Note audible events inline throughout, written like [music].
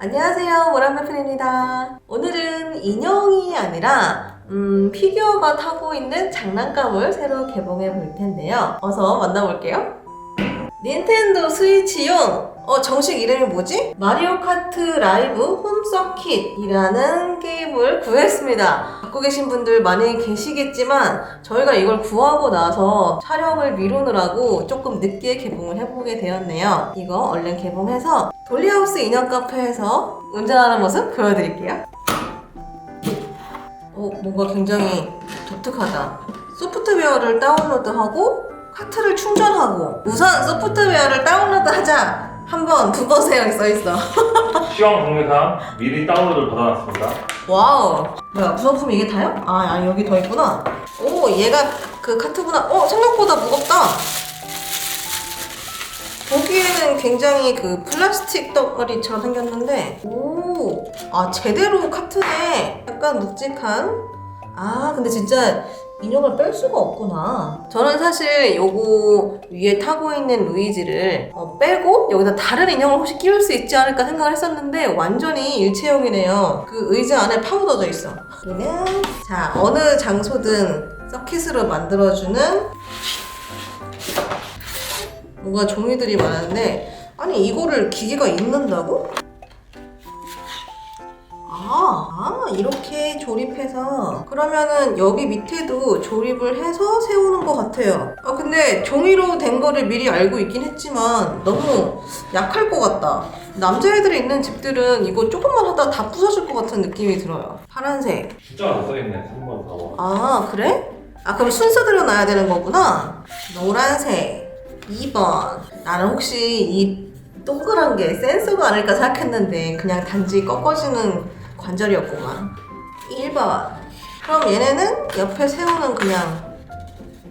안녕하세요 모란매팬입니다. 오늘은 인형이 아니라 음, 피규어가 타고 있는 장난감을 새로 개봉해 볼 텐데요. 어서 만나볼게요. 닌텐도 스위치용 어 정식 이름이 뭐지? 마리오 카트 라이브 홈 서킷이라는 게임을 구했습니다. 갖고 계신 분들 많이 계시겠지만 저희가 이걸 구하고 나서 촬영을 미루느라고 조금 늦게 개봉을 해보게 되었네요. 이거 얼른 개봉해서 돌리하우스 인형 카페에서 운전하는 모습 보여드릴게요. 어, 뭔가 굉장히 독특하다. 소프트웨어를 다운로드하고 카트를 충전하고 우선 소프트웨어를 다운로드하자 한 번 두 번 세요 써있어. [laughs] 시황 동영상 미리 다운로드 받아놨습니다. 와우. 뭐야 구성품이 이게 다요? 아, 아 여기 더 있구나. 오 얘가 그 카트구나. 어 생각보다 무겁다. 보기에는 굉장히 그 플라스틱 덩어리처럼 생겼는데 오 아 제대로 카트네 약간 묵직한 아 근데 진짜 인형을 뺄 수가 없구나. 저는 사실 요거 위에 타고 있는 루이지를 어, 빼고 여기다 다른 인형을 혹시 끼울 수 있지 않을까 생각을 했었는데 완전히 일체형이네요. 그 의자 안에 파묻어져 있어. 얘는 자 어느 장소든 서킷으로 만들어주는 뭔가 종이들이 많은데 아니 이거를 기계가 읽는다고? 아, 아 이렇게 조립해서 그러면은 여기 밑에도 조립을 해서 세우는 것 같아요. 아 근데 종이로 된 거를 미리 알고 있긴 했지만 너무 약할 것 같다. 남자애들이 있는 집들은 이거 조금만 하다 다 부서질 것 같은 느낌이 들어요. 파란색. 숫자가 써있네. 3번, 4번. 아 그래? 아 그럼 순서대로 놔야 되는 거구나. 노란색. 2번. 나는 혹시 이 동그란 게 센서가 아닐까 생각했는데 그냥 단지 꺾어지는 관절이었구만 1번 그럼 얘네는 옆에 세우는 그냥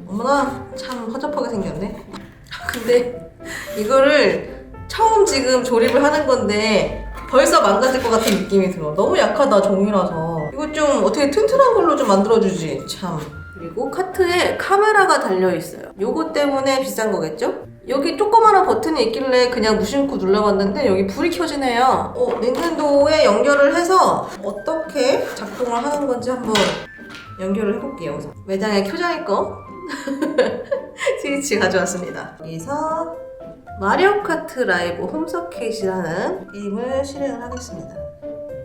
어머나 참 허접하게 생겼네 [laughs] 근데 이거를 처음 지금 조립을 하는 건데 벌써 망가질 것 같은 느낌이 들어. 너무 약하다, 종이라서. 이거 좀 어떻게 튼튼한 걸로 좀 만들어주지, 참. 그리고 카트에 카메라가 달려 있어요. 요거 때문에 비싼 거겠죠? 여기 조그마한 버튼이 있길래 그냥 무심코 눌러봤는데 여기 불이 켜지네요. 어, 닌텐도에 연결을 해서 어떻게 작동을 하는 건지 한번 연결을 해볼게요. 우선. 매장에 켜져 있고 스위치 가져왔습니다. 여기서 마리오 카트 라이브 홈서킷이라는 게임을 실행을 하겠습니다.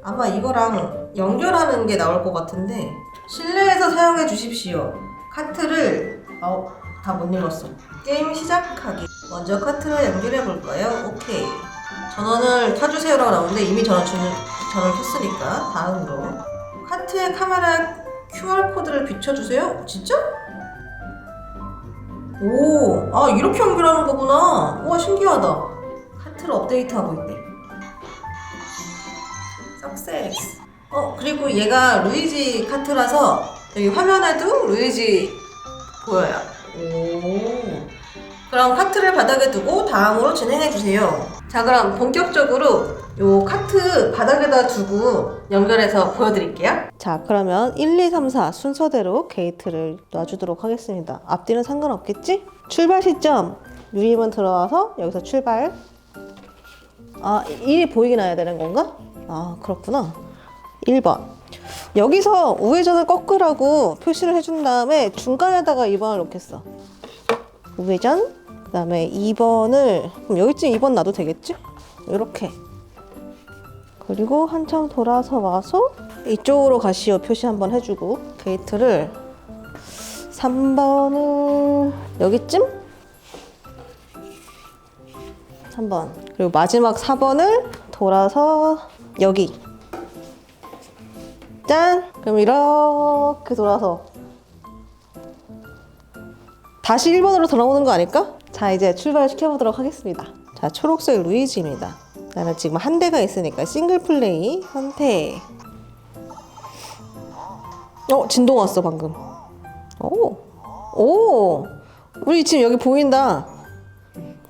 아마 이거랑 연결하는 게 나올 것 같은데 실내에서 사용해 주십시오. 카트를 어, 다 못 읽었어. 게임 시작하기. 먼저 카트를 연결해 볼까요? 오케이. 전원을 켜주세요라고 나오는데 이미 전원 주, 전원 켰으니까 다음으로 카트의 카메라 QR 코드를 비춰주세요. 진짜? 오, 아 이렇게 연결하는 거구나. 우와 신기하다. 카트를 업데이트하고 있대. 석세스. 어 그리고 얘가 루이지 카트라서 여기 화면에도 루이지 보여요. 오. 그럼 카트를 바닥에 두고 다음으로 진행해 주세요. 자 그럼 본격적으로 요 카트 바닥에다 두고 연결해서 보여드릴게요. 자 그러면 1, 2, 3, 4 순서대로 게이트를 놔주도록 하겠습니다. 앞뒤는 상관없겠지? 출발 시점 유리문 들어와서 여기서 출발. 아 1이 보이게 놔야 되는 건가? 아 그렇구나. 1번. 여기서 우회전을 꺾으라고 표시를 해준 다음에 중간에다가 2번을 놓겠어. 우회전, 그 다음에 2번을, 그럼 여기쯤 2번 놔도 되겠지? 이렇게. 그리고 한참 돌아서 와서 이쪽으로 가시오 표시 한번 해주고, 게이트를 3번을 여기쯤? 3번. 그리고 마지막 4번을 돌아서 여기. 짠! 그럼 이렇게 돌아서 다시 1번으로 돌아오는 거 아닐까? 자 이제 출발시켜보도록 하겠습니다 자 초록색 루이지입니다 나는 지금 한 대가 있으니까 싱글 플레이 선택 어 진동 왔어 방금 오, 오 우리 지금 여기 보인다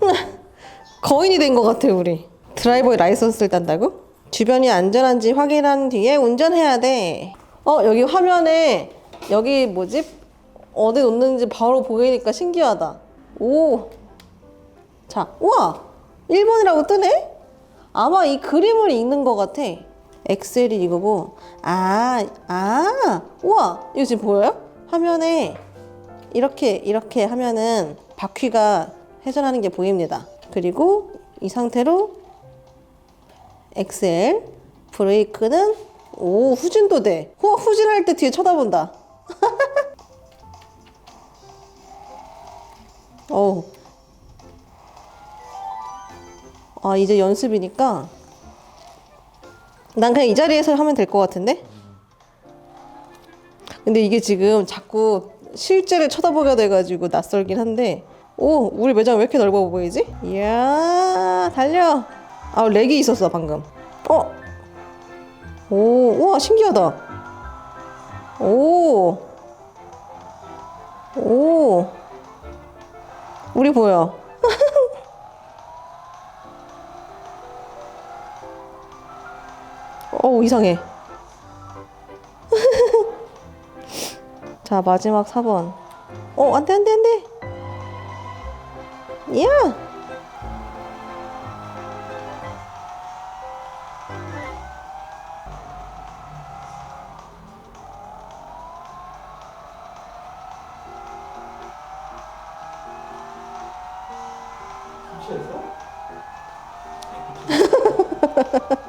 [laughs] 거인이 된 것 같아 우리 드라이버의 라이선스를 딴다고? 주변이 안전한지 확인한 뒤에 운전해야 돼. 어, 여기 화면에 여기 뭐지? 어디 놓는지 바로 보이니까 신기하다. 오. 자, 우와! 1번이라고 뜨네? 아마 이 그림을 읽는 것 같아. 엑셀이 이거고. 아, 아! 우와! 이거 지금 보여요? 화면에 이렇게, 이렇게 하면은 바퀴가 회전하는 게 보입니다. 그리고 이 상태로 엑셀, 브레이크는 오, 후진도 돼. 후, 후진할 때 뒤에 쳐다본다. [laughs] 어우. 아, 이제 연습이니까. 난 그냥 이 자리에서 하면 될 것 같은데? 근데 이게 지금 자꾸 실제를 쳐다보게 돼가지고 낯설긴 한데. 오, 우리 매장 왜 이렇게 넓어 보이지? 이야, 달려. 아, 렉이 있었어, 방금. 어? 오, 우와, 신기하다. 오. 오. 우리 보여. [laughs] 어우, 이상해. [laughs] 자, 마지막 4번. 어, 안 돼, 안 돼, 안 돼. 이야. [laughs]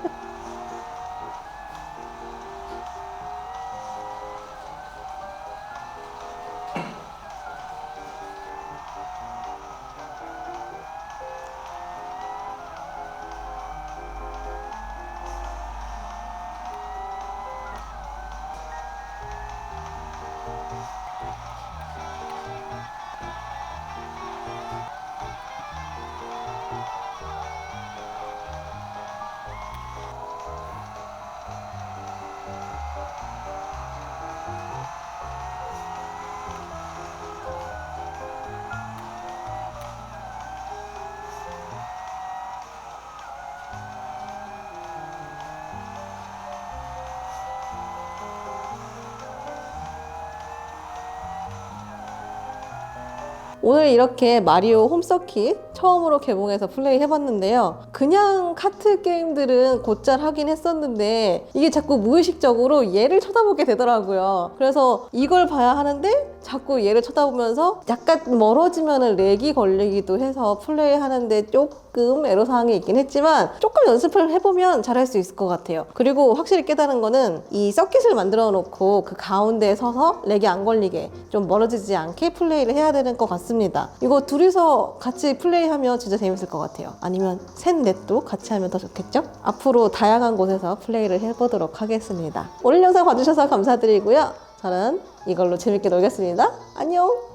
오늘 이렇게 마리오 홈서킷 처음으로 개봉해서 플레이 해봤는데요. 그냥 카트 게임들은 곧잘 하긴 했었는데 이게 자꾸 무의식적으로 얘를 쳐다보게 되더라고요. 그래서 이걸 봐야 하는데 자꾸 얘를 쳐다보면서 약간 멀어지면 렉이 걸리기도 해서 플레이 하는데 조금 애로사항이 있긴 했지만 조금 연습을 해보면 잘할 수 있을 것 같아요. 그리고 확실히 깨달은 거는 이 서킷을 만들어 놓고 그 가운데에 서서 렉이 안 걸리게 좀 멀어지지 않게 플레이를 해야 되는 것 같습니다. 이거 둘이서 같이 플레이하면 진짜 재밌을 것 같아요. 아니면 셋, 넷도 같이 하면 더 좋겠죠? 앞으로 다양한 곳에서 플레이를 해보도록 하겠습니다. 오늘 영상 봐주셔서 감사드리고요. 저는 이걸로 재밌게 놀겠습니다. 안녕!